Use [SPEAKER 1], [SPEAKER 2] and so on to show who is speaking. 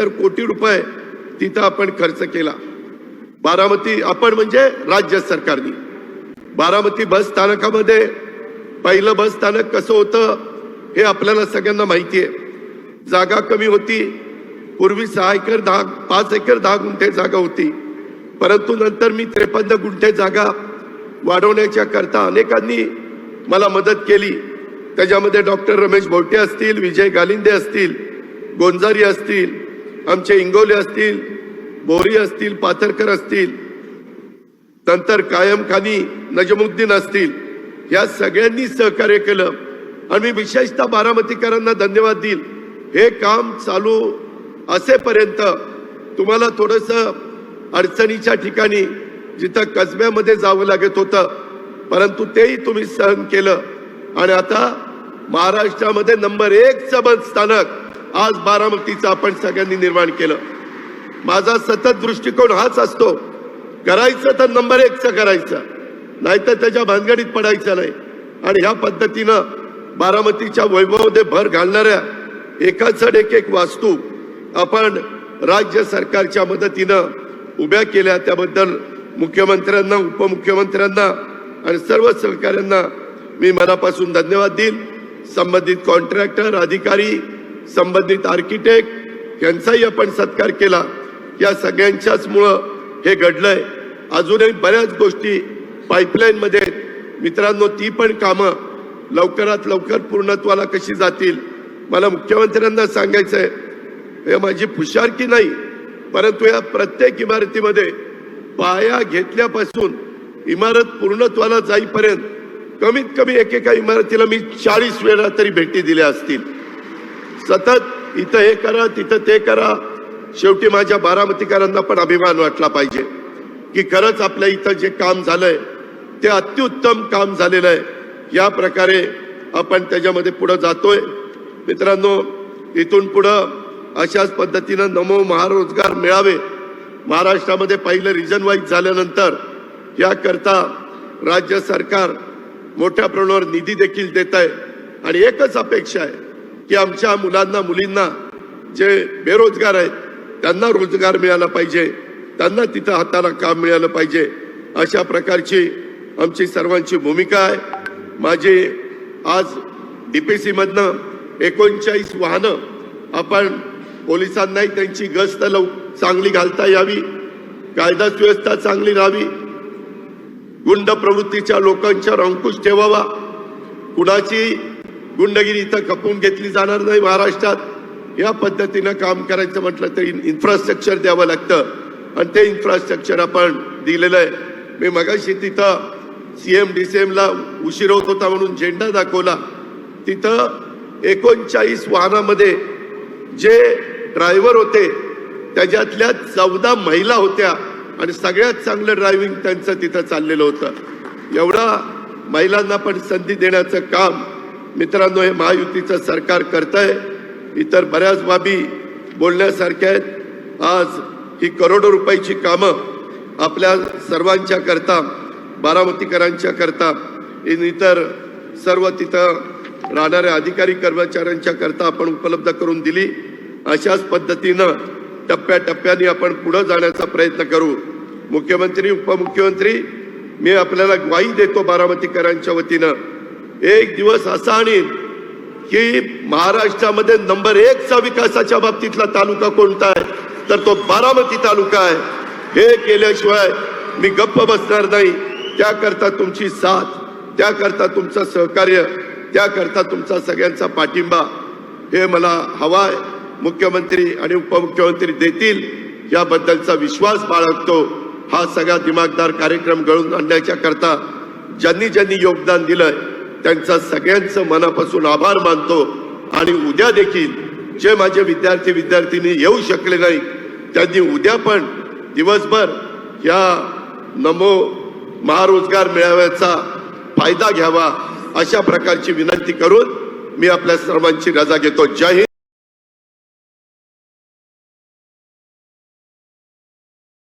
[SPEAKER 1] सत्तर कोटी रुपये तिथं आपण खर्च केला. बारामती आपण म्हणजे राज्य सरकारने. बारामती बस स्थानकामध्ये पहिलं बस स्थानक कसं होतं हे आपल्याला सगळ्यांना माहिती आहे जागा कमी होती. पूर्वी सहा एकर दहा पाच एकर दहा गुंठे जागा होती. परंतु नंतर मी त्रेपन्न गुंठे जागा वाढवण्याच्या करता अनेकांनी मला मदत केली. त्याच्यामध्ये डॉक्टर रमेश भोटे असतील विजय गालिंदे असतील गोंजारी असतील आमचे इंगोले असतील बोरी असतील पाथरकर असतील नंतर कायम खानी नजमुद्दीन असतील या सगळ्यांनी सहकार्य केलं. आणि मी विशेषतः बारामतीकरांना धन्यवाद देईल. हे काम चालू असेपर्यंत तुम्हाला थोडस अडचणीच्या ठिकाणी जिथं कसब्यामध्ये जावं लागत होतं परंतु तेही तुम्ही सहन केलं. आणि आता महाराष्ट्रामध्ये नंबर एक बस स्थानक आज बारामतीचं आपण सगळ्यांनी निर्माण केलं. माझा सतत दृष्टिकोन हाच असतो. करायचं तर नंबर एकचं करायचं. नाहीतर त्याच्या भानगडीत पडायचं नाही. आणि ह्या पद्धतीनं बारामतीच्या वैभवामध्ये भर घालणाऱ्या एकाचड एक एक वास्तू आपण राज्य सरकारच्या मदतीनं उभ्या केल्या. त्याबद्दल मुख्यमंत्र्यांना उपमुख्यमंत्र्यांना आणि सर्व सहकाऱ्यांना मी मनापासून धन्यवाद देईल संबंधित कॉन्ट्रॅक्टर अधिकारी संबंधित आर्किटेक्ट यांचाही आपण सत्कार केला. या सगळ्यांच्याच मुळं हे घडलंय. अजूनही बऱ्याच गोष्टी पाईपलाईनमध्ये मित्रांनो ती पण कामं लवकरात लवकर पूर्णत्वाला कशी जातील मला मुख्यमंत्र्यांना सांगायचं आहे हे माझी फुशारकी नाही परंतु या प्रत्येक इमारतीमध्ये पाया घेतल्यापासून इमारत पूर्णत्वाला जाईपर्यंत कमीत कमी एकेका इमारतीला मी चाळीस वेळा तरी भेटी दिल्या असतील. सतत इथं हे करा तिथं ते करा. शेवटी माझ्या बारामतीकरांना पण अभिमान वाटला पाहिजे की खरंच आपल्या इथं जे काम झालंय ते अत्युत्तम काम झालेलं आहे. या प्रकारे आपण त्याच्यामध्ये पुढं जातोय. मित्रांनो इथून पुढं अशाच पद्धतीनं नमो महारोजगार मिळावे महाराष्ट्रामध्ये पहिलं रिजन वाईज झाल्यानंतर याकरता राज्य सरकार मोठ्या प्रमाणावर निधी देखील देत आहे आणि एकच अपेक्षा आहे की आमच्या मुलांना मुलींना जे बेरोजगार आहेत त्यांना रोजगार मिळाला पाहिजे. त्यांना तिथं हाताला काम मिळालं पाहिजे. अशा प्रकारची आमची सर्वांची भूमिका आहे. माझी आज डीपीसी मधनं एकोणचाळीस वाहनं आपण पोलिसांनाही त्यांची गस्त लव चांगली घालता यावी कायदा सुव्यवस्था चांगली राहावी गुंड प्रवृत्तीच्या लोकांच्यावर अंकुश ठेवावा. कुणाची गुंडगिरी इथं खपून घेतली जाणार नाही महाराष्ट्रात. या पद्धतीनं काम करायचं म्हटलं तरी इन्फ्रास्ट्रक्चर द्यावं लागतं. आणि ते इन्फ्रास्ट्रक्चर आपण दिलेलं आहे. मी मगाशी तिथं सी एम डी सी एमला उशीर होत होता म्हणून झेंडा दाखवला. तिथं एकोणचाळीस वाहनामध्ये जे ड्रायव्हर होते त्याच्यातल्या चौदा महिला होत्या आणि सगळ्यात चांगलं ड्रायव्हिंग त्यांचं तिथं चाललेलं होतं. एवढा महिलांना पण संधी देण्याचं काम मित्रांनो हे महायुतीचं सरकार करत आहे इतर बऱ्याच बाबी बोलण्यासारख्या आहेत. आज ही करोडो रुपयाची कामं आपल्या सर्वांच्या करता बारामतीकरांच्या करता इतर सर्व तिथं राहणाऱ्या अधिकारी कर्मचाऱ्यांच्या करता आपण उपलब्ध करून दिली. अशाच पद्धतीनं टप्प्याटप्प्याने आपण पुढं जाण्याचा प्रयत्न करू. मुख्यमंत्री उपमुख्यमंत्री मी आपल्याला ग्वाही देतो बारामतीकरांच्या वतीनं. एक दिवस असा आणीन की महाराष्ट्रामध्ये नंबर एकचा विकासाच्या बाबतीतला तालुका कोणता आहे? तर तो बारामती तालुका आहे. हे केल्याशिवाय मी गप्प बसणार नाही. त्याकरता तुमची साथ त्याकरता तुमचं सहकार्य त्याकरता तुमचा सगळ्यांचा पाठिंबा हे मला हवाय. मुख्यमंत्री आणि उपमुख्यमंत्री देतील. याबद्दलचा विश्वास बाळगतो. हा सगळा दिमागदार कार्यक्रम घडून आणण्याच्या करता ज्यांनी ज्यांनी योगदान दिलंय त्यांचा सगळ्यांचं मनापासून आभार मानतो. आणि उद्या देखील जे माझे विद्यार्थी विद्यार्थिनी येऊ शकले नाही त्यांनी उद्या पण दिवसभर या नमो महारोजगार मेळाव्याचा फायदा घ्यावा अशा प्रकारची विनंती करून मी आपल्या सर्वांची रजा घेतो. जय हिंद.